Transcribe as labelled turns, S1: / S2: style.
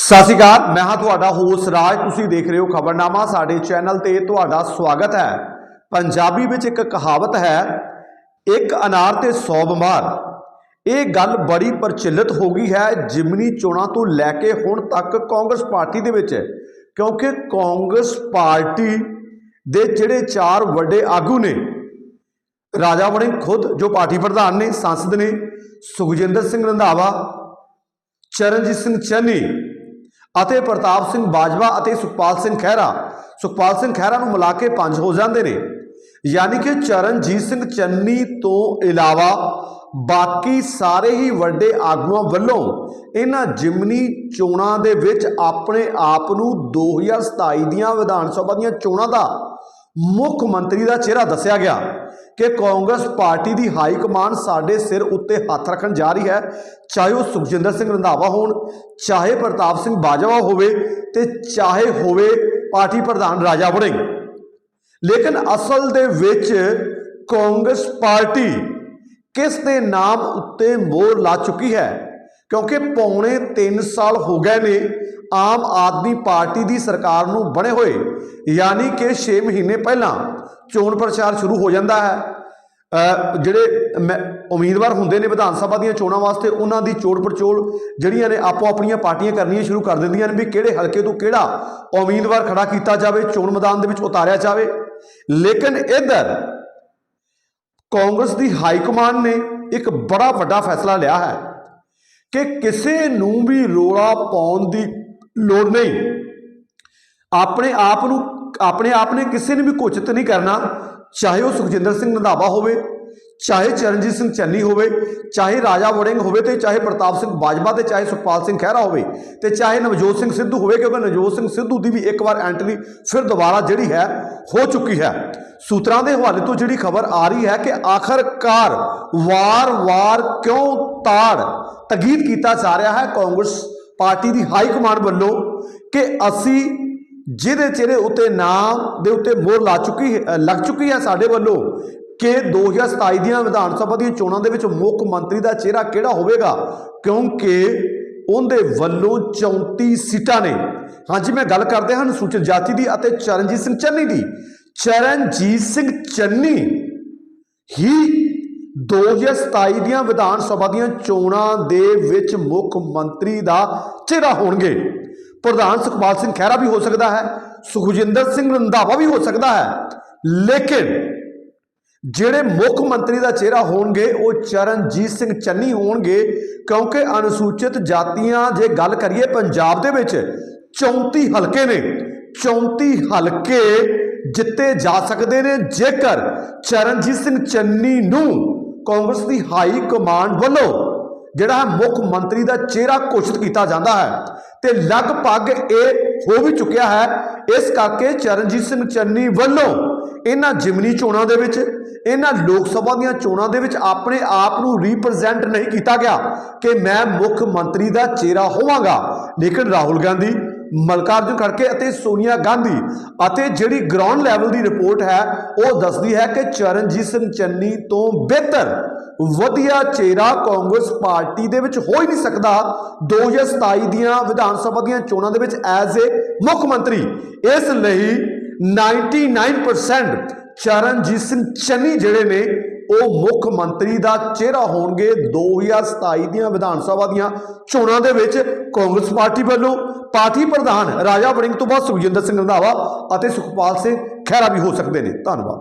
S1: ਸਤਿ ਸ਼੍ਰੀ ਅਕਾਲ, ਮੈਂ ਹਾਂ ਤੁਹਾਡਾ ਹੋਸਟ ਰਾਜ। ਤੁਸੀਂ ਦੇਖ ਰਹੇ ਹੋ ਖਬਰਨਾਮਾ, ਸਾਡੇ ਚੈਨਲ ਤੇ ਤੁਹਾਡਾ ਸਵਾਗਤ ਹੈ। ਪੰਜਾਬੀ ਵਿੱਚ ਇੱਕ ਕਹਾਵਤ ਹੈ, ਇੱਕ ਅਨਾਰ ਤੇ 100 ਬਿਮਾਰ। ਇਹ ਗੱਲ ਬੜੀ ਪ੍ਰਚਲਿਤ ਹੋ ਗਈ ਹੈ ਜਿਮਨੀ ਚੋਣਾਂ ਤੋਂ ਲੈ ਕੇ ਹੁਣ ਤੱਕ ਕਾਂਗਰਸ ਪਾਰਟੀ ਦੇ ਵਿੱਚ। ਕਿਉਂਕਿ ਕਾਂਗਰਸ ਪਾਰਟੀ ਦੇ ਜਿਹੜੇ ਚਾਰ ਵੱਡੇ ਆਗੂ ਨੇ, ਰਾਜਾ ਵੜਿੰਗ ਖੁਦ, ਜੋ ਪਾਰਟੀ ਪ੍ਰਧਾਨ ਨੇ, ਸੰਸਦ ਨੇ, ਸੁਖਜਿੰਦਰ ਸਿੰਘ ਰੰਧਾਵਾ, ਚਰਨਜੀਤ ਸਿੰਘ ਚੰਨੀ ਅਤੇ ਪ੍ਰਤਾਪ ਸਿੰਘ ਬਾਜਵਾ ਅਤੇ ਸੁਖਪਾਲ ਸਿੰਘ ਖਹਿਰਾ। ਸੁਖਪਾਲ ਸਿੰਘ ਖਹਿਰਾ ਨੂੰ ਮਿਲਾ ਕੇ ਪੰਜ ਹੋ ਜਾਂਦੇ ਨੇ। ਯਾਨੀ ਕਿ ਚਰਨਜੀਤ ਸਿੰਘ ਚੰਨੀ ਤੋਂ ਇਲਾਵਾ ਬਾਕੀ ਸਾਰੇ ਹੀ ਵੱਡੇ ਆਗੂਆਂ ਵੱਲੋਂ ਇਹਨਾਂ ਜਿਮਨੀ ਚੋਣਾਂ ਦੇ ਵਿੱਚ ਆਪਣੇ ਆਪ ਨੂੰ 2027 ਦੀਆਂ ਵਿਧਾਨ ਸਭਾ ਦੀਆਂ ਚੋਣਾਂ ਦਾ ਮੁੱਖ ਮੰਤਰੀ ਦਾ ਚਿਹਰਾ ਦੱਸਿਆ ਗਿਆ। ਕਿ ਕਾਂਗਰਸ ਪਾਰਟੀ ਦੀ ਹਾਈ ਕਮਾਨ ਸਾਡੇ ਸਿਰ ਉੱਤੇ ਹੱਥ ਰੱਖਣ ਜਾ ਰਹੀ ਹੈ, ਚਾਹੇ ਉਹ ਸੁਖਜਿੰਦਰ ਸਿੰਘ ਰੰਧਾਵਾ ਹੋਣ, ਚਾਹੇ ਪ੍ਰਤਾਪ ਸਿੰਘ ਬਾਜਵਾ ਹੋਵੇ ਤੇ ਚਾਹੇ ਹੋਵੇ ਪਾਰਟੀ ਪ੍ਰਧਾਨ ਰਾਜਾ ਵੜਿੰਗ। ਲੇਕਿਨ ਅਸਲ ਦੇ ਵਿੱਚ ਕਾਂਗਰਸ ਪਾਰਟੀ ਕਿਸ ਦੇ ਨਾਮ ਉੱਤੇ ਮੋਹਰ ਲਾ ਚੁੱਕੀ ਹੈ? ਕਿਉਂਕਿ ਪੌਣੇ 3 ਸਾਲ ਹੋ ਗਏ ਨੇ ਆਮ ਆਦਮੀ ਪਾਰਟੀ ਦੀ ਸਰਕਾਰ ਨੂੰ ਬਣੇ ਹੋਏ। ਯਾਨੀ ਕਿ 6 ਮਹੀਨੇ ਪਹਿਲਾਂ ਚੋਣ ਪ੍ਰਚਾਰ ਸ਼ੁਰੂ ਹੋ ਜਾਂਦਾ ਹੈ। ਜਿਹੜੇ ਮੈਂ- ਉਮੀਦਵਾਰ ਹੁੰਦੇ ਨੇ ਵਿਧਾਨ ਸਭਾ ਦੀਆਂ ਚੋਣਾਂ ਵਾਸਤੇ, ਉਹਨਾਂ ਦੀ ਚੋੜ ਪੜਚੋਲ ਜਿਹੜੀਆਂ ਨੇ ਆਪੋ ਆਪਣੀਆਂ ਪਾਰਟੀਆਂ ਕਰਨੀਆਂ ਸ਼ੁਰੂ ਕਰ ਦਿੰਦੀਆਂ ਨੇ ਵੀ ਕਿਹੜੇ ਹਲਕੇ ਤੋਂ ਕਿਹੜਾ ਉਮੀਦਵਾਰ ਖੜਾ ਕੀਤਾ ਜਾਵੇ, ਚੋਣ ਮੈਦਾਨ ਦੇ ਵਿੱਚ ਉਤਾਰਿਆ ਜਾਵੇ। ਲੇਕਿਨ ਇੱਧਰ ਕਾਂਗਰਸ ਦੀ ਹਾਈ ਕਮਾਂਡ ਨੇ ਇੱਕ ਬੜਾ ਵੱਡਾ ਫੈਸਲਾ ਲਿਆ ਹੈ। ਕਿ ਕਿਸੇ ਨੂੰ ਵੀ ਰੋਲਾ ਪਾਉਣ ਦੀ ਲੋੜ ਨਹੀਂ। ਆਪਣੇ ਆਪ ਨੂੰ, ਆਪਣੇ ਆਪ ਨੇ ਕਿਸੇ ਨੇ ਵੀ ਘੋਸ਼ਿਤ ਨਹੀਂ ਕਰਨਾ, ਚਾਹੇ ਉਹ ਸੁਖਜਿੰਦਰ ਸਿੰਘ ਰੰਧਾਵਾ ਹੋਵੇ ਚਾਹੇ ਚਰਨਜੀਤ ਸਿੰਘ ਚੰਨੀ ਹੋਵੇ, ਚਾਹੇ ਰਾਜਾ ਵੜਿੰਗ ਹੋਵੇ ਤੇ ਚਾਹੇ ਪ੍ਰਤਾਪ ਸਿੰਘ ਬਾਜਵਾ ਤੇ ਚਾਹੇ ਸੁਖਪਾਲ ਸਿੰਘ ਖਹਿਰਾ ਹੋਵੇ ਤੇ ਚਾਹੇ ਨਵਜੋਤ ਸਿੰਘ ਸਿੱਧੂ ਹੋਵੇ ਕਿਉਂਕਿ ਨਵਜੋਤ ਸਿੰਘ ਸਿੱਧੂ ਦੀ ਵੀ ਇੱਕ ਵਾਰ ਐਂਟਰੀ ਫਿਰ ਦੁਬਾਰਾ ਜਿਹੜੀ ਹੈ ਹੋ ਚੁੱਕੀ ਹੈ। ਸੂਤਰਾਂ ਦੇ ਹਵਾਲੇ ਤੋਂ ਜਿਹੜੀ ਖਬਰ ਆ ਰਹੀ ਹੈ ਕਿ ਆਖਰਕਾਰ ਵਾਰ-ਵਾਰ ਕਿਉਂ ਤਾੜ ਤਗੀਦ ਕੀਤਾ ਜਾ ਰਿਹਾ ਹੈ ਕਾਂਗਰਸ ਪਾਰਟੀ ਦੀ ਹਾਈ ਕਮਾਂਡ ਵੱਲੋਂ ਕਿ ਅਸੀਂ ਜਿਹਦੇ ਚਿਹਰੇ ਉੱਤੇ ਨਾਮ ਦੇ ਉੱਤੇ ਮੋਹਰ ਲਾ ਚੁੱਕੀ ਲੱਗ ਚੁੱਕੀ ਹੈ ਸਾਡੇ ਵੱਲੋਂ ਕਿ 2027 ਦੀਆਂ ਵਿਧਾਨ ਸਭਾ ਦੀਆਂ ਚੋਣਾਂ ਦੇ ਵਿੱਚ ਮੁੱਖ ਮੰਤਰੀ ਦਾ ਚਿਹਰਾ ਕਿਹੜਾ ਹੋਵੇਗਾ? ਕਿਉਂਕਿ ਉਹਦੇ ਵੱਲੋਂ 34 ਸੀਟਾਂ ਨੇ। ਹਾਂਜੀ, ਮੈਂ ਗੱਲ ਕਰਦੇ ਹਾਂ ਅਨੁਸੂਚਿਤ ਜਾਤੀ ਦੀ ਅਤੇ ਚਰਨਜੀਤ ਸਿੰਘ ਚੰਨੀ ਦੀ। ਚਰਨਜੀਤ ਸਿੰਘ ਚੰਨੀ ਹੀ 2027 ਦੀਆਂ ਵਿਧਾਨ ਸਭਾ ਦੀਆਂ ਚੋਣਾਂ ਦੇ ਵਿੱਚ ਮੁੱਖ ਮੰਤਰੀ ਦਾ ਚਿਹਰਾ ਹੋਣਗੇ। ਪ੍ਰਧਾਨ ਸੁਖਪਾਲ ਸਿੰਘ ਖਹਿਰਾ ਵੀ ਹੋ ਸਕਦਾ ਹੈ, ਸੁਖਜਿੰਦਰ ਸਿੰਘ ਰੰਧਾਵਾ ਵੀ ਹੋ ਸਕਦਾ ਹੈ। ਲੇਕਿਨ ਜਿਹੜੇ ਮੁੱਖ ਮੰਤਰੀ ਦਾ ਚਿਹਰਾ ਹੋਣਗੇ, ਉਹ ਚਰਨਜੀਤ ਸਿੰਘ ਚੰਨੀ ਹੋਣਗੇ, ਕਿਉਂਕਿ ਅਨੁਸੂਚਿਤ ਜਾਤੀਆਂ ਜੇ ਗੱਲ ਕਰੀਏ ਪੰਜਾਬ ਦੇ ਵਿੱਚ 34 ਹਲਕੇ ਨੇ। 34 ਹਲਕੇ ਜਿੱਤੇ ਜਾ ਸਕਦੇ ਨੇ। ਜੇਕਰ ਚਰਨਜੀਤ ਸਿੰਘ ਚੰਨੀ ਨੂੰ ਕਾਂਗਰਸ ਦੀ ਹਾਈ ਕਮਾਂਡ ਵੱਲੋਂ ਜਿਹੜਾ ਹੈ ਮੁੱਖ ਮੰਤਰੀ ਦਾ ਚਿਹਰਾ ਘੋਸ਼ਿਤ ਕੀਤਾ ਜਾਂਦਾ ਹੈ ਤੇ ਲਗਭਗ ਇਹ ਹੋ ਵੀ ਚੁੱਕਿਆ ਹੈ। ਇਸ ਕਰਕੇ ਚਰਨਜੀਤ ਸਿੰਘ ਚੰਨੀ ਵੱਲੋਂ ਇਹਨਾਂ ਜਿਮਨੀ ਚੋਣਾਂ ਦੇ ਵਿੱਚ, ਇਹਨਾਂ ਲੋਕ ਸਭਾ ਦੀਆਂ ਚੋਣਾਂ ਦੇ ਵਿੱਚ ਆਪਣੇ ਆਪ ਨੂੰ ਰਿਪਰੈਜ਼ੈਂਟ ਨਹੀਂ ਕੀਤਾ ਗਿਆ ਕਿ ਮੈਂ ਮੁੱਖ ਮੰਤਰੀ ਦਾ ਚਿਹਰਾ ਹੋਵਾਂਗਾ। ਲੇਕਿਨ ਰਾਹੁਲ ਗਾਂਧੀ ਮਲਕਾਰਜੁਨ ਖੜਕੇ ਅਤੇ ਸੋਨੀਆ ਗਾਂਧੀ ਅਤੇ ਜਿਹੜੀ ਗਰਾਊਂਡ ਲੈਵਲ ਦੀ ਰਿਪੋਰਟ ਹੈ, ਉਹ ਦੱਸਦੀ ਹੈ ਕਿ ਚਰਨਜੀਤ ਸਿੰਘ ਚੰਨੀ ਤੋਂ ਬਿਹਤਰ ਵਧੀਆ ਚਿਹਰਾ ਕਾਂਗਰਸ ਪਾਰਟੀ ਦੇ ਵਿੱਚ ਹੋ ਹੀ ਨਹੀਂ ਸਕਦਾ 2027 ਦੀਆਂ ਵਿਧਾਨ ਸਭਾ ਦੀਆਂ ਚੋਣਾਂ ਦੇ ਵਿੱਚ ਐਜ਼ ਏ ਮੁੱਖ ਮੰਤਰੀ। ਇਸ ਲਈ 99% ਚਰਨਜੀਤ ਸਿੰਘ ਚੰਨੀ ਜਿਹੜੇ ਨੇ, ਉਹ ਮੁੱਖ ਮੰਤਰੀ ਦਾ ਚਿਹਰਾ ਹੋਣਗੇ 2027 ਦੀਆਂ ਵਿਧਾਨ ਸਭਾ ਦੀਆਂ ਚੋਣਾਂ ਦੇ ਵਿੱਚ ਕਾਂਗਰਸ ਪਾਰਟੀ ਵੱਲੋਂ। ਪਾਰਟੀ ਪ੍ਰਧਾਨ ਰਾਜਾ ਵੜਿੰਗ ਤੋਂ ਬਾਅਦ ਸੁਖਜਿੰਦਰ ਸਿੰਘ ਰੰਧਾਵਾ ਅਤੇ ਸੁਖਪਾਲ ਸਿੰਘ ਖਹਿਰਾ ਵੀ ਹੋ ਸਕਦੇ ਨੇ। ਧੰਨਵਾਦ।